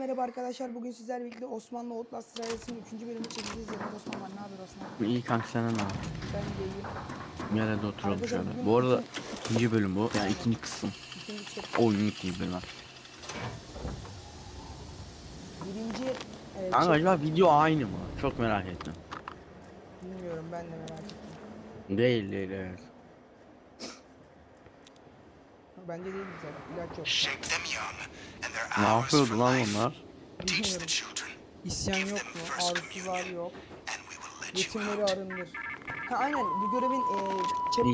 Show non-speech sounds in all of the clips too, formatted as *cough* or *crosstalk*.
merhaba arkadaşlar. Bugün sizlerle birlikte Osmanlı Outlast serisinin 3. bölümü çekeceğiz. Yanımda Osman var. Ne haber Osman? İyi kanka sen ne? Ben de iyiyim. Yere de oturalım şöyle. Bu arada bütün- ikinci bölüm bu. Yani ikinci kısım. İkinci işte Oyunun ikinci bölümü. birinci e, Kanka çek- acaba video aynı mı? Çok merak ettim. bilmiyorum ben de merak ettim. Değil değil evet. Bence değil zaten. İlaç yok. Ne yapıyordu lan onlar? Bilmiyorum. İsyan yok mu? Arzular yok. Yetimleri arındır. Ha aynen bu görevin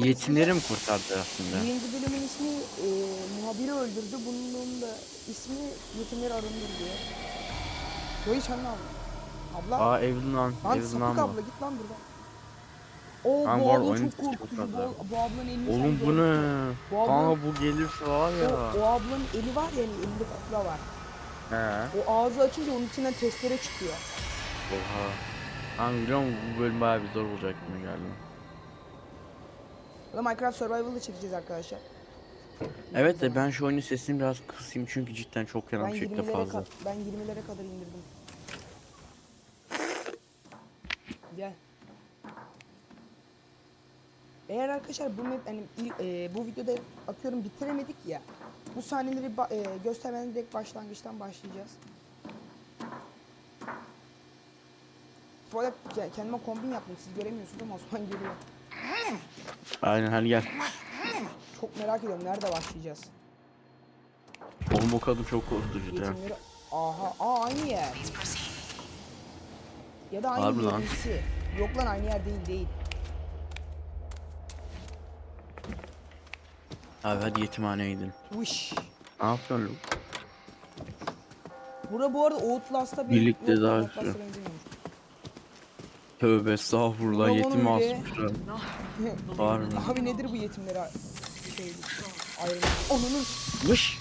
e, Yetimleri mi kurtardı aslında? Birinci bölümün ismi e, muhabiri öldürdü. Bunun da ismi yetimleri arındır diyor. Sen ne yaptın? Abla. Aa Evelyn lan. Lan Evelyn sapık abla git lan buradan. Oo Lan bu bu arada abla çok çok korkutucu. Bu, bu ablanın elini sen Oğlum bu gördün. ne? Bu abla- Kanka bu gelirse var ya. O, o ablanın eli var ya hani elinde kukla var. He. O ağzı açınca onun içinden testere çıkıyor. Oha. Kanka biliyor musun bu bölüm bayağı bir zor olacak gibi geldi. Ya da Minecraft Survival'da çekeceğiz arkadaşlar. Evet de ben şu oyunun sesini biraz kısayım çünkü cidden çok ben bir şekilde 20'lere fazla. ka- ben 20'lere kadar indirdim. Gel. Eğer arkadaşlar bu map hani e, bu videoda atıyorum bitiremedik ya. Bu sahneleri e, göstermeden direkt başlangıçtan başlayacağız. Bu arada ke- kendime kombin yaptım. Siz göremiyorsunuz ama Osman görüyor. Aynen hadi gel. Çok merak ediyorum nerede başlayacağız. Oğlum o kadın çok korkutucu ya. Yetimleri... Aha, aa aynı yer. Ya da aynı Harbi lan. Yok lan aynı yer değil değil. Abi hadi yetimhaneye gidin. Uş. Ne yapıyorsun Luke? Bura bu arada Outlast'ta bir... Birlikte Yok, daha Outlast'a şey. benzemiyormuş. Tövbe estağfurullah Ulan yetim öyle. asmışlar. *laughs* Var mı? Abi nedir bu yetimlere şey. Ananın Vış.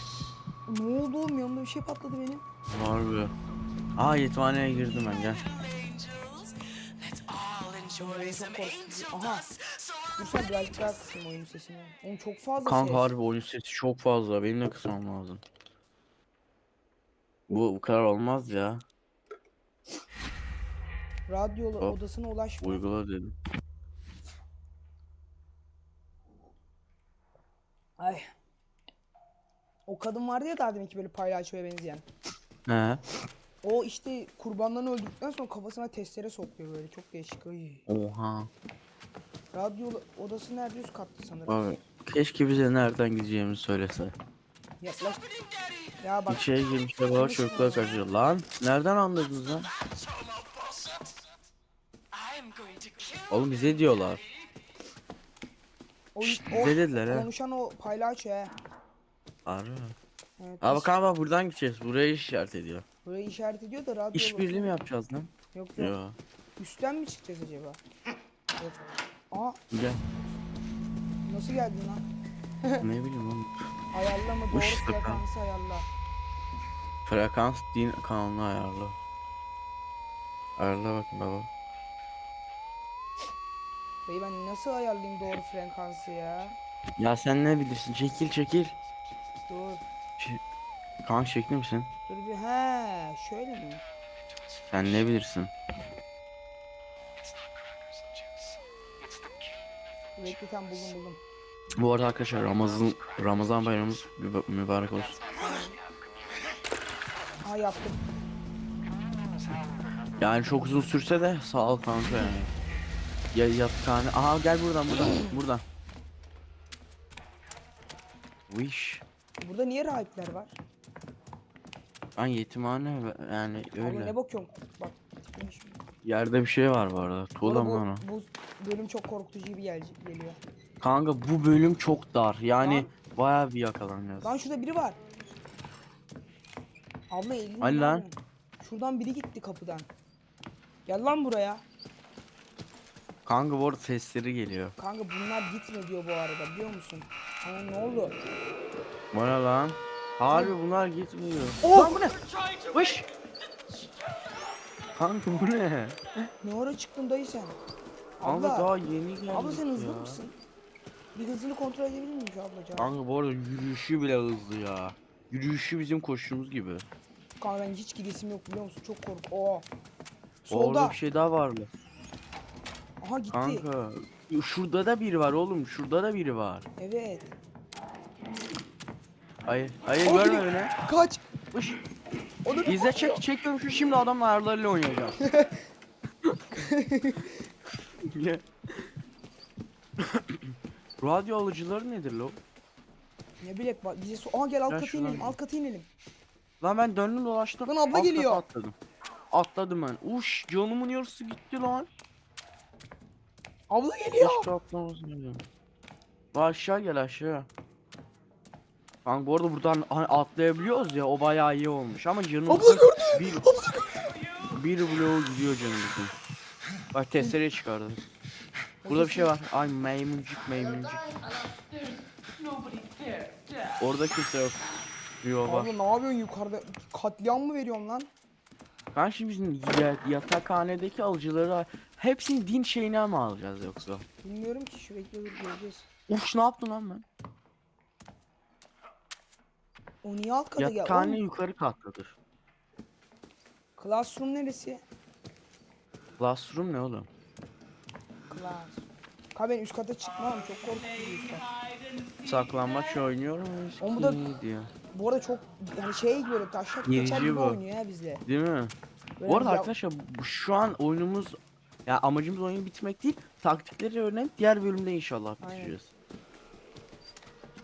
ne oldu oğlum yanımda bir şey patladı benim. Harbi. Aa yetimhaneye girdim ben gel. Beni çok. Aha. Sen birazcık daha kısayım oyun sesini. Oğlum çok fazla Kanka ses. harbi oyun sesi çok fazla. Benim de kısmam lazım. Bu bu kadar olmaz ya. Radyo Hop. odasına ulaşma. Uygula dedim. Ay. O kadın vardı ya daha deminki böyle paylaşmaya benzeyen. He. O işte kurbanlarını öldürdükten sonra kafasına testere sokuyor böyle çok değişik. Ay. Oha. Radyo odası nerede üst katta sanırım. Abi keşke bize nereden gideceğimizi söylese. Yaklaş. Ya bak İçeri girmişler baba çocuklar kaçıyor. Lan nereden anladınız lan? Oğlum bize diyorlar. o, Şşt, o bize dediler ha. konuşan o paylaş ya. Harbi. Evet, Abi kanka bak buradan gideceğiz. Buraya işaret ediyor. Burayı işaret ediyor da radyo İşbirliği mi yapacağız lan? Yok yok. Yo. Üstten mi çıkacağız acaba? Yok. Aa Gel. nasıl geldin lan? ne bileyim oğlum. *laughs* Ayarlama doğru Uş, frekansı ayarla. Frekans din kanalını ayarla. Ayarla bakın baba. Dayı ben nasıl ayarlayayım doğru frekansı ya? Ya sen ne bilirsin? Çekil çekil. Dur. Kanka çekti misin? Dur bir he şöyle mi? Sen ne bilirsin? Bekle tam buldum buldum. Bu arada arkadaşlar Ramazan Ramazan bayramımız müba- mübarek olsun. Aa yaptım. Yani çok uzun sürse de sağ ol kanka yani. Ya yatkane. Aha gel buradan buradan buradan. Wish. Burada niye rahipler var? Ben yetimhane yani öyle. ne bakıyorsun? Bak. Yerde bir şey var bu arada. Tuğla mı lan o? bu, bölüm çok korkutucu gibi gel geliyor. Kanka bu bölüm çok dar. Yani Lan. bayağı bir yakalanacağız. Lan şurada biri var. Abla elini ne lan? Şuradan biri gitti kapıdan. Gel lan buraya. Kanka bu arada sesleri geliyor. Kanka bunlar gitme diyor bu arada biliyor musun? Ama ne oldu? Bana lan. Harbi bunlar gitmiyor. Oh! Lan bu ne? Vış. Kanka bu ne? Ne ara çıktın dayı sen? Kanka Abla, daha yeni geldik abla sen hızlı ya. mısın? Bir hızını kontrol edebilir miyim şu ablacığım? Kanka bu arada yürüyüşü bile hızlı ya. Yürüyüşü bizim koşuşumuz gibi. Kanka ben hiç gidesim yok biliyor musun? Çok kork. Oo. Orada Solda. bir şey daha vardı. Aha gitti. Kanka. Şurada da biri var oğlum. Şurada da biri var. Evet. Hayır. Hayır Aa, görme beni. Kaç. Uş. Onu İzle çek çekiyorum şu şimdi adamın ayarlarıyla oynayacağım. Ya. *laughs* Radyo alıcıları nedir lo? Ne bilek bak bize so Aa gel alt kata şuradan inelim. gel. Alt kata inelim. Lan ben döndüm dolaştım. Lan abla alt kata geliyor. Atladım. Atladım ben. Uş canımın yarısı gitti lan. Abla geliyor. Keşke atlamasın dedim. Lan aşağı gel aşağı. Kanka bu arada buradan hani atlayabiliyoruz ya o bayağı iyi olmuş ama canımızın bir, bir bloğu gidiyor canımızın. Bak testereye çıkardı. Burada bir şey var. Ay maymuncuk maymuncuk. Orada kimse yok. Yo var. Abla ne yapıyorsun yukarıda? Katliam mı veriyorsun lan? Ben şimdi bizim ya- yatakhanedeki alıcıları hepsini din şeyine mi alacağız yoksa? Bilmiyorum ki şu bekle dur göreceğiz. Uf ne yaptım lan ben? O niye alt kata gel? Yatakhane Oğlum, yukarı kattadır. Classroom neresi? Classroom ne oğlum? Class. Kanka ben üst kata çıkmam çok korkutucu üst kat. Saklambaç oynuyorum Oğlum bu da- diyor. Bu arada çok yani şey böyle taşak Gerici geçer gibi bu. oynuyor ya bizle. Değil mi? Böyle Bu arada ya- arkadaşlar bu- şu an oyunumuz ya amacımız oyunu bitmek değil. Taktikleri öğrenip diğer bölümde inşallah Aynen. bitireceğiz.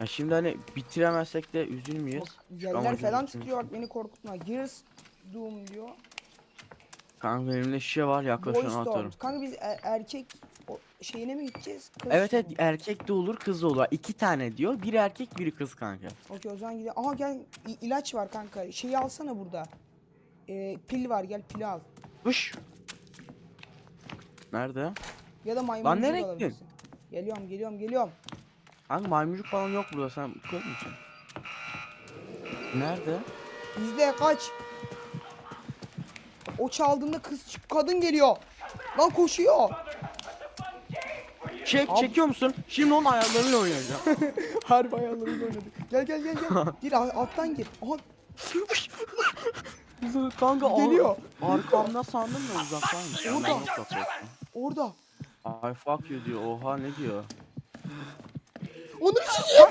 Ya şimdi hani bitiremezsek de üzülmeyiz. Bak, falan için. titriyor bak beni korkutma. Gears Doom diyor. Kanka elimde şişe var Boy yaklaşan atarım. Storm. Kanka biz er- erkek o şeyine mi gideceğiz? Kız Evet evet erkek de olur kız da olur. İki tane diyor. Biri erkek biri kız kanka. Okey o zaman gidelim. Aha gel i- ilaç var kanka. Şeyi alsana burada. Ee, pil var gel pili al. Hış. Nerede? Ya da maymuncu da nereye alabilirsin. gittin? Geliyorum geliyorum geliyorum. Hangi maymuncuk falan yok burada sen kör müsün? Nerede? İzle kaç. O çaldığında kız kadın geliyor. Lan koşuyor. Çek Abi- çekiyor musun? Şimdi onun ayarlarıyla oynayacağım. *laughs* Harbi ayarlarıyla oynadı. Gel gel gel gel. *laughs* Gir a- alttan gir. Aha kanka Geliyor. Arkamda sandım da uzaktaymış. Orada. Orada. Ay fuck you diyor. Oha ne diyor? Onu sikeyim.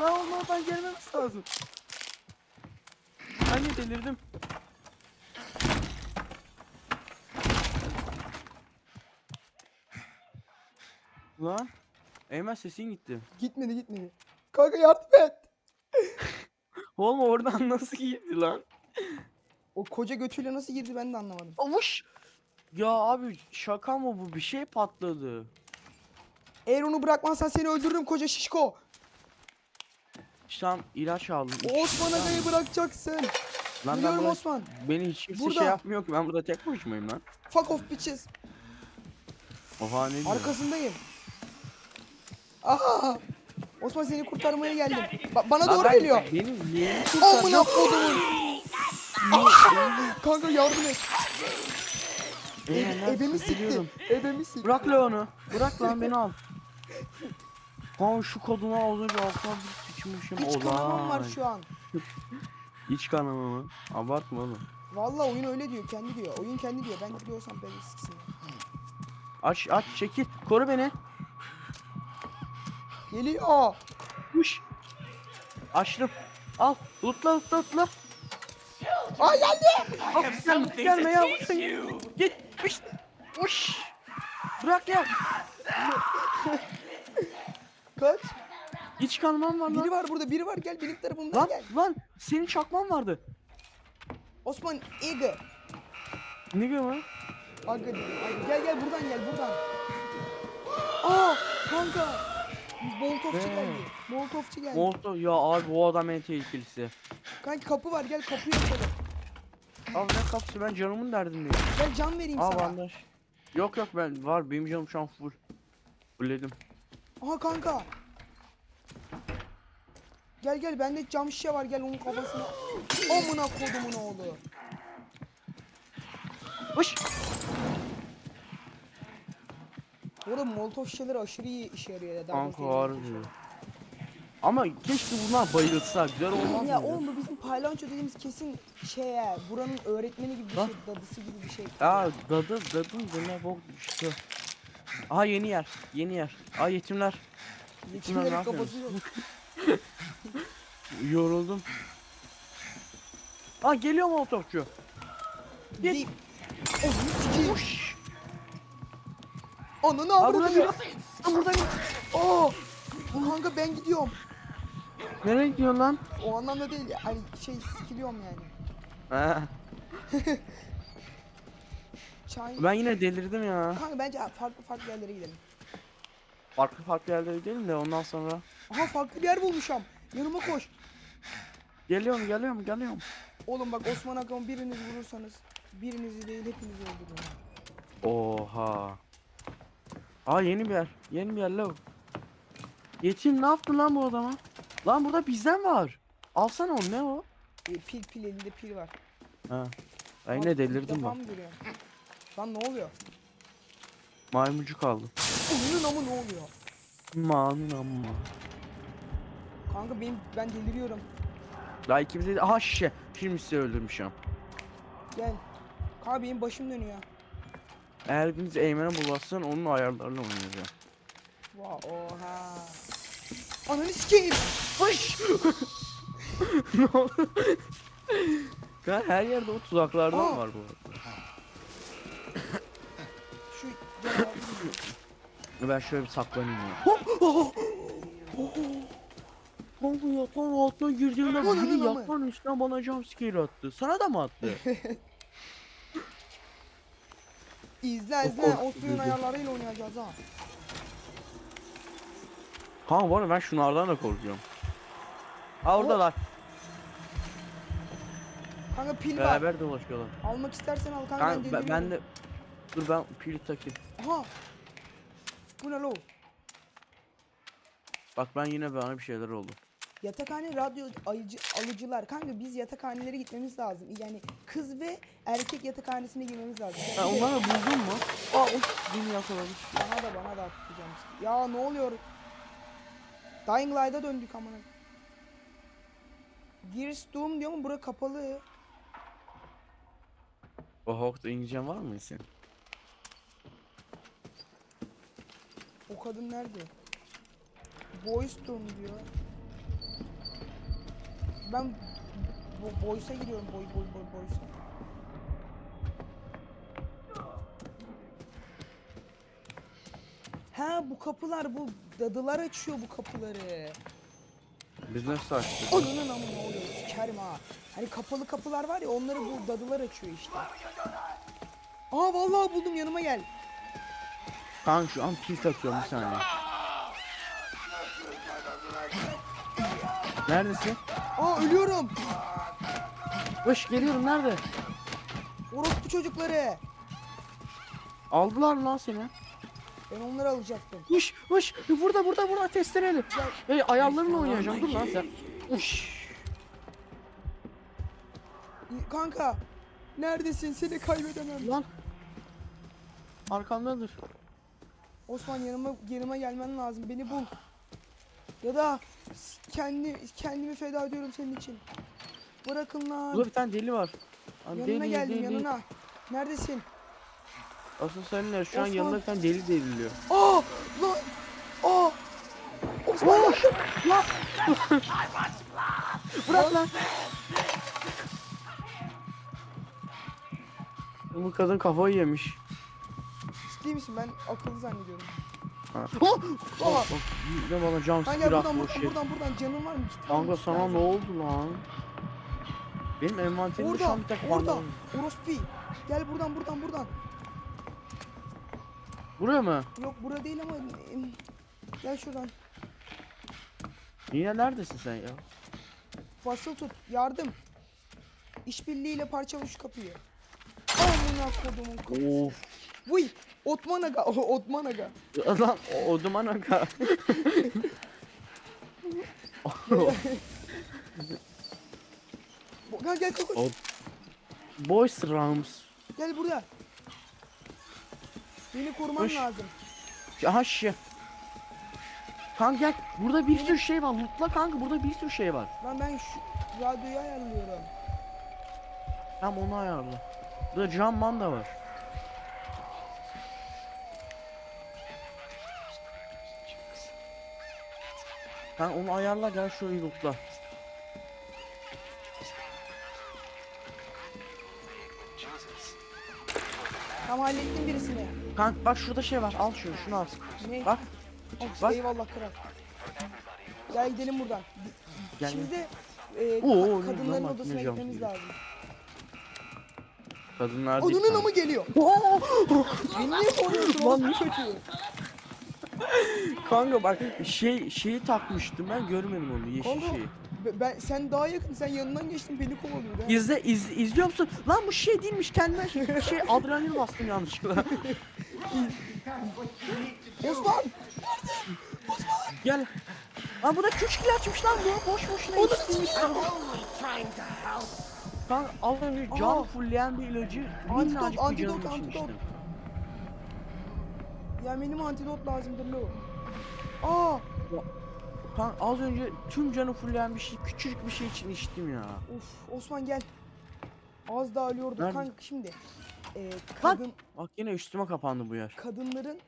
Lan onlardan gelmemiz lazım. Ben niye delirdim? Lan. Eymen sesin gitti. Gitmedi gitmedi. Kanka yardım et. Oğlum oradan *laughs* nasıl gitti lan? O koca götüyle nasıl girdi ben de anlamadım. Avuş. Ya abi şaka mı bu? Bir şey patladı. Eğer onu bırakmazsan seni öldürürüm koca şişko. İşte ilaç aldım. Osman Aga'yı bırakacaksın. Lan Biliyorum burada- Osman. Beni hiç kimse Burada. şey yapmıyor ki. Ben burada tek başımayım lan. Fuck off bitches. Oha ne diyor? Arkasındayım. Aha. Osman seni kurtarmaya geldim. Ba- bana Lan doğru ben- geliyor. Benim yeğenim Amına kodumun. Kanka yardım et. E- nerede? ebemi sikti. Ebemi sikti. Bırak lan onu. Bırak lan beni al. Kanka şu kadına az önce altına bir sıçmışım. Hiç kanamam var şu an. İç kanama mı? Abartma oğlum. Vallahi oyun öyle diyor kendi diyor. Oyun kendi diyor. Ben diyorsam beni siksin. Aç aç çekil. Koru beni. Geliyor. Uş. Açtım. Al. Utla utla utla. Ay geldi. Al, gel, gelme ya. Git. Uş. Uş. Bırak ya. Kaç. İç kanamam var Biri lan. var burada. Biri var. Gel benim tarafımdan Lan gel. lan. Senin çakman vardı. Osman Ege. Ne diyor lan? Aga. Gel gel buradan gel buradan. Aa kanka. Molotofçu Ee. geldi. Molotofçu geldi. Molotov ya abi bu adam en tehlikelisi. Kanki kapı var gel kapıyı açalım. Abi ne kapısı ben canımın derdindeyim. Gel can vereyim Aa sana. bandaj. Yok yok ben var benim canım şu an full. Fullledim. Aha kanka. Gel gel bende cam şişe var gel onun kafasına. Amına kodumun oğlu. Uş. Arada molotof şişeleri aşırı iyi işe yarıyor ya. daha Kanka doğrusu harbi. eğlenceli. Ama keşke bunlar bayılsa güzel olmaz Ya mıydı? oğlum bu bizim paylanço dediğimiz kesin şey ya. Buranın öğretmeni gibi bir Ha? şey, dadısı gibi bir şey. Aa dadı dadım ne bok düştü. Aha yeni yer. Yeni yer. Aa yetimler. Yetimleri ne yapıyorsunuz? kapatıyor. *laughs* Yoruldum. Aa geliyor mu otobüsçü? Git. Deyip. Onu sikeyim. Ananı Aa avradı buradan. Aa. Aa. Kanka ben gidiyorum. Nereye gidiyorsun lan? O anlamda değil ya. Hani şey sikiliyorum yani. Ha, *laughs* Çay. ben yine delirdim ya. Kanka bence farklı farklı yerlere gidelim. Farklı farklı yerlere gidelim de ondan sonra. Aha farklı bir yer bulmuşam. Yanıma koş. Geliyorum geliyorum geliyorum. Oğlum bak Osman Hakan'ı biriniz vurursanız birinizi değil hepinizi öldürürüm. Oha. Aa yeni bir yer. Yeni bir yer lav. Yetim ne yaptın lan bu adama? Lan burada bizden var. Alsana onu ne o? E, pil pil elinde pil var. Ha. Ben yine ilk delirdim görüyorum? Lan ne oluyor? Maymuncuk aldım. Onun amı ne oluyor? Manın amma. Kanka benim ben deliriyorum. Daha ikimiz de... Aha şişe. Şimdi sizi öldürmüşüm. Gel. Kanka benim başım dönüyor. Eğer biriniz Eymen'e bulaşsan onun ayarlarıyla oynayacağım. Va oha. Ananı sikeyim. Fış! *laughs* ne oldu? Her yerde o tuzaklardan Aa! var bu arada. Şu. Ben şöyle bir saklanayım ya. Kanka yatağın altına girdiğimde biri amı. yatağın üstüne bana jumpscare attı. Sana da mı attı? *laughs* İzle izle. of, O suyun ayarlarıyla oynayacağız ha. Kanka bu arada ben şunlardan da korkuyorum. Ha oradalar. Kanka pil var. Beraber dolaşıyorlar. Almak istersen al kanka, Kanka ben ben, de... Dur ben pili takayım. Aha. Bu ne lo? Bak ben yine bana bir şeyler oldu. Yatakhane radyo ayıcı, alıcılar. Kanka biz yatakhanelere gitmemiz lazım. Yani kız ve erkek yatakhanesine girmemiz lazım. Ha, onları buldun mu? Aa of beni yakalamış. Bana da bana da atacağım. Ya ne oluyor? Dying Light'a döndük amına. Gears Doom diyor mu? Bura kapalı. O Hawk'ta İngilizcen var mı senin? O kadın nerede? Boys Doom diyor. Ben bo Boys'a giriyorum. Boy boy boy Boys'a. Ha bu kapılar bu dadılar açıyor bu kapıları. Biz nasıl açtık? Ananın amı ne oluyor? Sikerim ha. Hani kapalı kapılar var ya onları bu dadılar açıyor işte. Aa vallahi buldum yanıma gel. Kanka şu an pil takıyorum bir saniye. Neredesin? Aa ölüyorum. Hoş geliyorum nerede? Orospu çocukları. Aldılar lan seni? Ben onları alacaktım. Hoş hoş burada burada burada testereyle. Hey ayarlarınla oynayacağım dur lan sen. Uş. Kanka. Neredesin? Seni kaybedemem. Lan. Arkamdadır. Osman yanıma yanıma gelmen lazım. Beni bul. Ya da kendi kendimi feda ediyorum senin için. Bırakın lan. Burada bir tane deli var. Lan yanına deli, geldim deli. yanına. Neredesin? Asıl seninle şu an Osman. yanında bir tane deli deliliyor. Aa! Lan! Aa! Osman lan! Lan! Bırak lan! Bu kadın kafayı yemiş. Ciddi misin? Ben akıllı zannediyorum. Ha. Aa! Bak, de bana Lan jumpscare gel buradan attı o buradan şey. buradan buradan canın var mı? Git Kanka lan, sana ne lan. oldu lan? Benim envanterimde şu Orada, an bir tek orada. bandaj. Orospi. Gel buradan buradan buradan. Buraya mı? Yok bura değil ama em, gel şuradan. Yine neredesin sen ya? Basılı tut. Yardım. İşbirliğiyle parçala şu kapıyı. Amına kodumun kapısı. Of. Vuy. Otman aga. *laughs* o- Otman aga. Lan o, o duman aga. Bo- Gel gel o... Boys Rams. Gel burada. Beni koruman Hoş. lazım. Aha şişe. Kanka gel. Burada bir sürü şey var. Lootla kanka burada bir sürü şey var. Lan ben şu radyoyu ayarlıyorum. Tam onu ayarla. Burada cam man da var. Kanka onu ayarla gel şurayı lootla. Tam hallettim birisini. Kanka bak şurada şey var. Al şunu şunu al. Ne? Bak. Of, bak. Eyvallah kral. Gel gidelim buradan. Gel, Şimdi de e, Oo, ka- oo, kadınların odasına ne cam gitmemiz lazım. Kadınlar değil. Odunun amı geliyor. Beni niye koruyorsun? Lan bir çocuğu. Kanka bak şey şeyi takmıştım ben görmedim onu yeşil Kanka şeyi. be- ben sen daha yakın sen yanından geçtin beni kovalıyor. İzle iz, izliyor musun? Lan bu şey değilmiş kendime şey, şey adrenalin bastım yanlışlıkla. Osman! Gel. Lan bu da küçük açmış lan bu. Boş boşuna içtiymiş. Kanka az önce can fullleyen bir ilacı minnacık bir antidot, canım antidot. Ya benim antidot lazımdır lo. Aa! Kanka az önce tüm canı fullleyen bir şey küçücük bir şey için içtim ya. Of Osman gel. Az daha ölüyorduk kanka şimdi. E, kadın, Bak yine üstüme kapandı bu yer. kadınların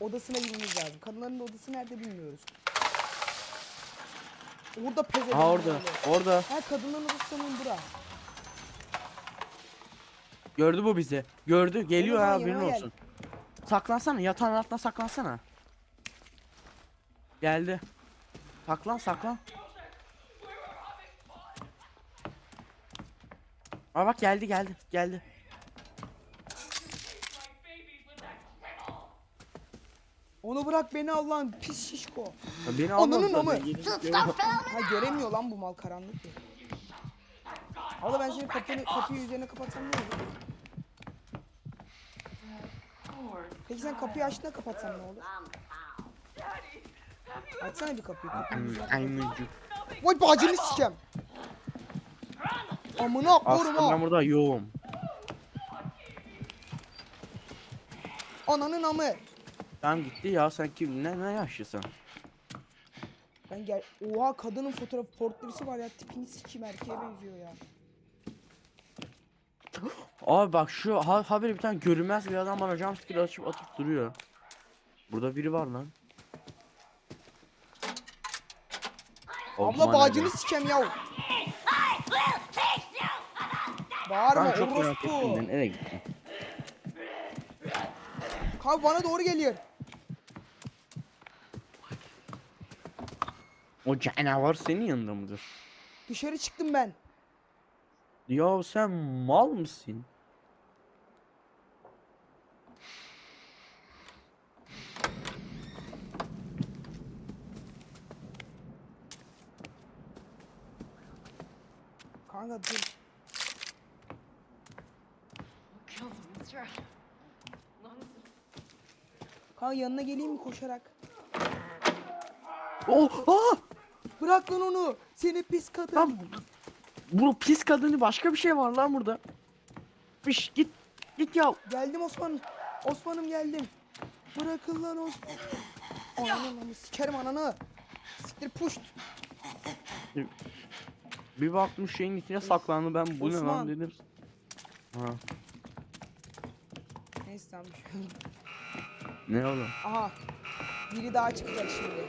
odasına girmemiz lazım. Kadınların odası nerede bilmiyoruz. Orada pezevenk. Ha orada. böyle. Orada. Ha kadınların odası sanırım bura. Gördü bu bizi. Gördü. Geliyor Yanıma ha haberin yanıma gel. olsun. Saklansana yatağın altına saklansana. Geldi. Saklan saklan. Aa bak geldi geldi geldi. Onu bırak beni al lan pis şişko. Ya beni Ananın amı. gelip görüyor. Ha göremiyor lan bu mal karanlık ya. Abla ben şimdi kapıyı, kapıyı üzerine kapatsam ne olur? Peki sen kapıyı açtığında kapatsam ne olur? Açsana bir kapıyı. kapıyı yüzüne Aynıcık. Vay bacını sikeceğim. Amına Aslında ben burada yoğum. Ananın amı. Tamam gitti ya sen kim ne ne yaşlısın? Ben gel. Oha kadının fotoğrafı portresi var ya tipini sikeyim erkeğe benziyor ya. Abi bak şu ha haberi bir tane görünmez bir adam bana jumpscare açıp atıp duruyor. Burada biri var lan. Abla Osman bacını abi. sikeyim yav. Bağırma Ben çok merak ettim orospu. ben? Kanka bana doğru geliyor. O canavar senin yanında mıdır? Dışarı çıktım ben. Ya sen mal mısın? Kanka dur. Kanka yanına geleyim mi koşarak? Oh! Ah! Bırak lan onu. Seni pis kadın. Lan bu, bu pis kadını başka bir şey var lan burada. Piş git git ya. Geldim Osman. Osman'ım geldim. Bırakın lan Osman. Ananı lan sikerim ananı. Siktir puşt. Bir baktım şeyin içine saklandı ben bu ne Osman. lan dedim. Ha, Neyse tamam. bir şey yok. ne oğlum? Aha. Biri daha çıkacak şimdi.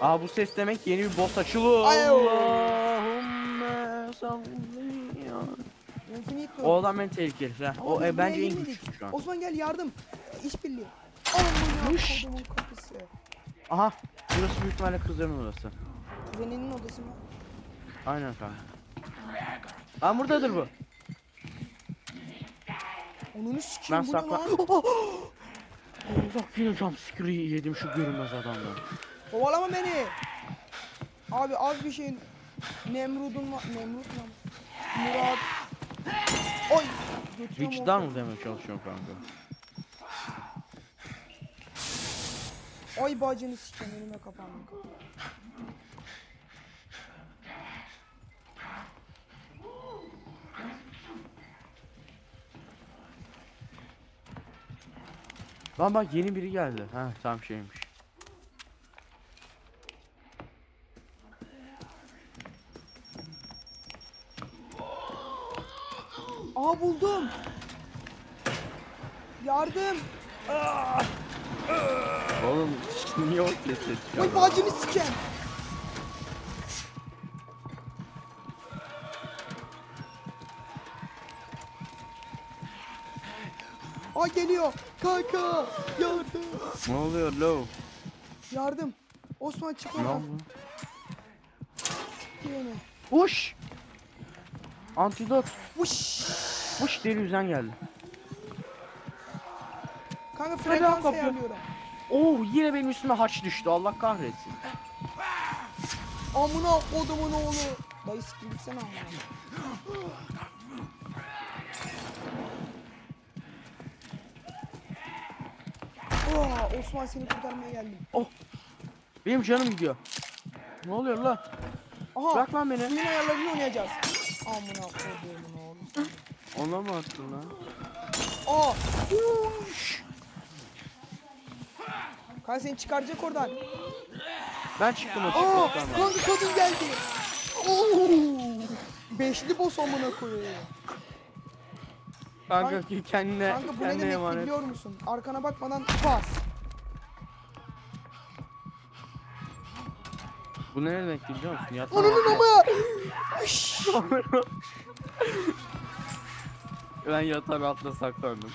Aa bu ses demek yeni bir boss açılıyor. Ay. Allahümme salli ya. O adam en tehlikeli ha. O e, bence en güçlü şu an. Osman gel yardım. İşbirliği. Hış. kodumun kapısı. Aha burası büyük ihtimalle kızların odası. Kuzeninin odası mı? Aynen kanka. Lan buradadır bu. Onunu Ben sikeyim bu ne sakla. lan? *gasps* Allah yine jumpscare'ı yedim şu görünmez adamdan. Kovalama beni. Abi az bir şey Nemrud'un var. Nemrut mu? Murat. Oy. Götürüyorum Vicdan mı demeye çalışıyorum kanka? Ay bacını sikeyim önüme kapandı. Lan bak yeni biri geldi. Ha tam şeymiş. Aa buldum. Yardım. Oğlum *laughs* niye o sesi Oy bacını sikeyim. Geliyor. Kanka. Yardım. Ne oluyor lo? Yardım. Osman çık Ne oradan. oldu? Uş! Antidot. Vuş. Uş deri yüzden geldi. Kanka frekans lan kapı. ayarlıyorum. Oo yine benim üstüme haç düştü. Allah kahretsin. Amına kodumun oğlu. Dayı siktir gitsene amına. Oh, Osman seni kurtarmaya geldim. Benim canım gidiyor. Ne oluyor la? Aha. Bırak lan beni. Suyun ayarlarını oynayacağız. Amına kodumun oğlu. seni. Ona mı attın lan? Aa. Kanka seni çıkaracak oradan. Ben çıktım o Aa, çıktıktan. kanka kadın geldi. Oo. Beşli boss amına koyuyor. Kanka ki kendine, Kanka bu ne kendine demek emanet. biliyor musun? Arkana bakmadan pas. Bu ne demek biliyor musun? Yatma Onun ama. Üş. Ben yatar altına saklandım.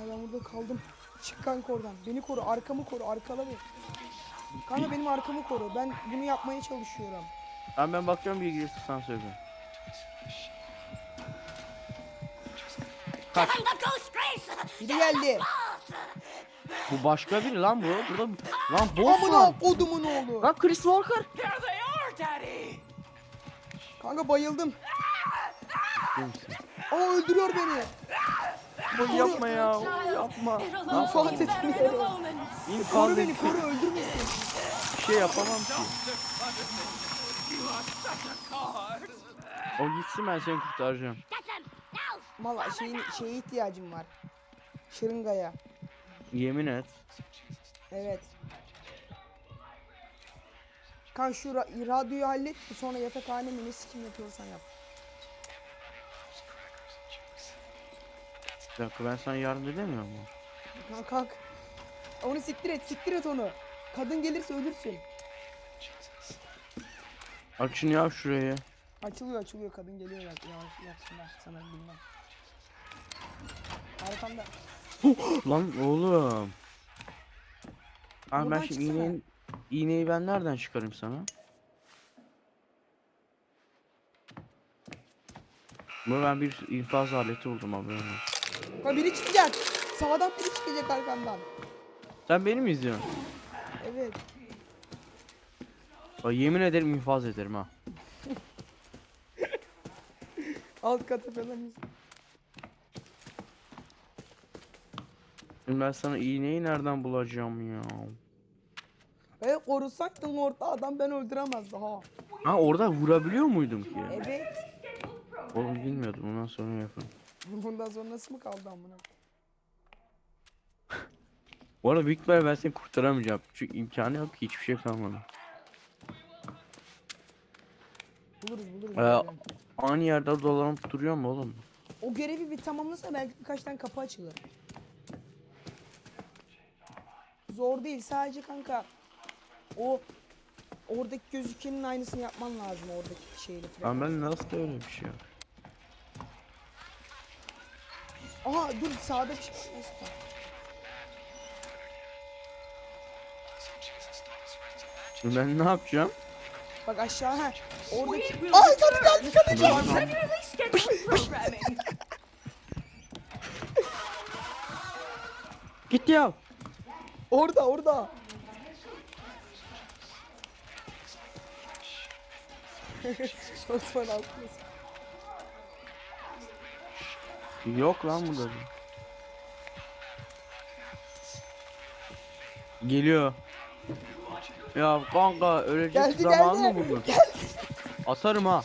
Ay ben burada kaldım. Çık kanka oradan. Beni koru. Arkamı koru. Arkala beni. Kanka benim arkamı koru. Ben bunu yapmaya çalışıyorum. Ben ben bakıyorum bilgisi sana söyleyeyim. Kaç. Biri geldi. Bu başka biri lan bu. Burada lan boss var. Amına kodumun oğlu. Lan Chris Walker. Kanka bayıldım. Aa öldürüyor beni. Bu yapma ya. Yapma. İs better etmiyorum. Koru beni koru öldürmesin. Bir şey yapamam ki. O gitsin ben seni kurtaracağım. Valla şeyin, şeye ihtiyacım var. Şırıngaya. Yemin et. Evet. Kan şu ra- radyoyu hallet sonra yatakhane mi ne sikim yapıyorsan yap. Bir dakika ben sana yardım edemiyor mu? Kalk kalk. Onu siktir et siktir et onu. Kadın gelirse ölürsün. Açın ya şurayı. Açılıyor açılıyor kadın geliyor bak yavaş yapsınlar sana bilmem. Arkamda. *gasps* Lan oğlum. Abi ben Buradan şimdi çıksana. iğneyi, iğneyi ben nereden çıkarayım sana? Bu ben bir infaz aleti buldum olsun. Ha biri çıkacak. Sağdan biri çıkacak arkamdan. Sen beni mi izliyorsun? Evet. Bak yemin ederim infaz ederim ha. *laughs* Alt kata falan Şimdi ben sana iğneyi nereden bulacağım ya? E korusaktın orta adam ben öldüremezdi ha. Ha orada vurabiliyor muydum ki? Evet. Oğlum bilmiyordum ondan sonra yapın. Bundan *laughs* sonra nasıl mı kaldı amına? Bu arada büyük ihtimalle ben seni kurtaramayacağım. Çünkü imkanı yok ki hiçbir şey kalmadı. Buluruz buluruz. Ee. Aynı yerde dolanıp duruyor mu oğlum? O görevi bir tamamlasa belki birkaç tane kapı açılır. Zor değil sadece kanka. O oradaki gözükenin aynısını yapman lazım oradaki şeyle falan. Lan ben nasıl öyle bir şey yap? Aha dur sağda bir şey. Neyse, tamam. Şimdi ben ne yapacağım? Bak aşağı ha. Oradaki. Ay kadın geldi our geldi. Git ya. Orada orada. Osman altındasın. Yok lan burada. Geliyor. Ya kanka ölecek Geldi, zaman geldi. mı buldun? Atarım ha.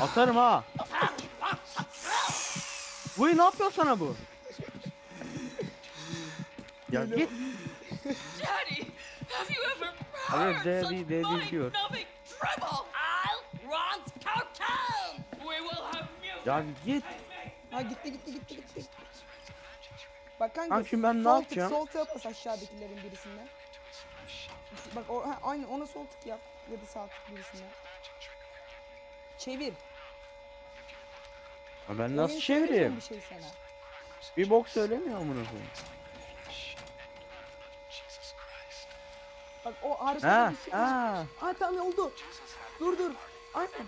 Atarım ha. Bu ne yapıyor sana bu? ya git. Daddy, have you ever Abi heard daddy, such daddy diyor. Ya git. Ha gitti gitti gitti gitti. Bak kanka. Kanka şimdi ben ne sol yapacağım? Tık, sol tık bas aşağıdakilerin birisinden. Bak o ha, aynı ona sol tık yap ya da sağ tık birisinden. Çevir. Ya ben Oyun nasıl söylemiyor çevireyim? Bir şey sana. Bir bok söylemiyor amına koyayım. Bak o Ha, bir şey. ha. Aa tamam oldu. Dur dur. Aynen.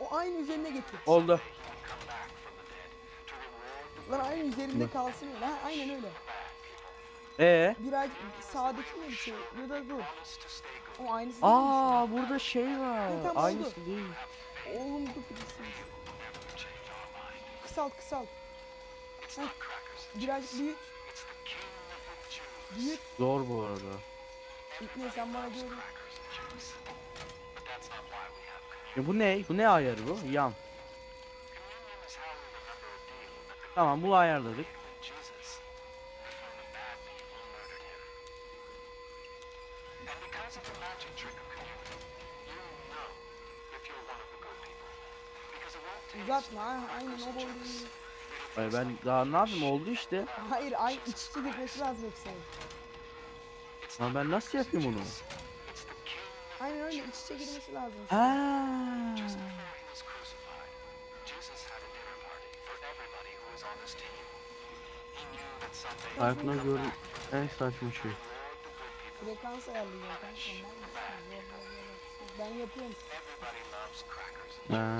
O aynı üzerine getir. Oldu. Lan aynı üzerinde kalsın öyle. Ha, aynen öyle. Ee? Birazcık sağdaki mi bir şey? Ya da dur. O aynısı değilmiş. Aa burada şey var. tamam, oldu. Aynısı değil. Oğlum dur birisi. Kısalt kısalt. Heh. Birazcık büyük. Büyük. Zor bu arada. İlkne sen bana diyorsun. Ya bu ne? Bu ne ayarı bu? Yan. Tamam bunu ayarladık. Uzatma. Aynen o değil. Ay ben daha ne yapayım oldu işte. Hayır ay iç içe gitmesi lazım hepsinin. Lan ben nasıl yapayım onu? Aynen öyle iç içe girmesi lazım. Ha. Farkına göre en saçma şey. Frekans ayarlıyor kanka. Ben yapıyorum. Ha.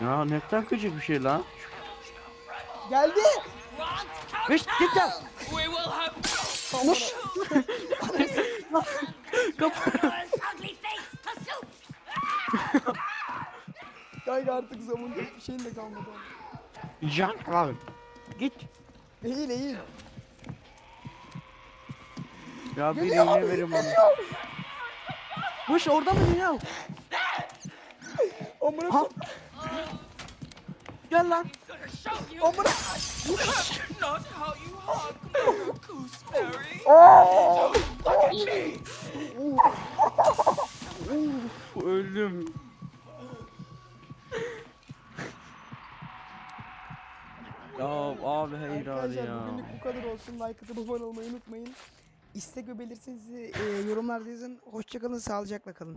Ya ne kadar gıcık bir şey lan. Geldi. Beş git lan. Pursuit. Kanka artık zamanın bir şeyin de kalmadı. Junk lan. Git. Eğil eğil. Ya bir Geliyor abi, verin bana. geliyor. Kuş orada mı ya? Amına Ha? Gel lan. Gonna show you amına. not how you hug your gooseberry. Uf, öldüm. Ya abi hayır abi Arkadaşlar ya. bugünlük bu kadar olsun. Like atıp abone olmayı unutmayın. İstek ve belirtinizi e, yorumlarda yazın. Hoşçakalın, sağlıcakla kalın.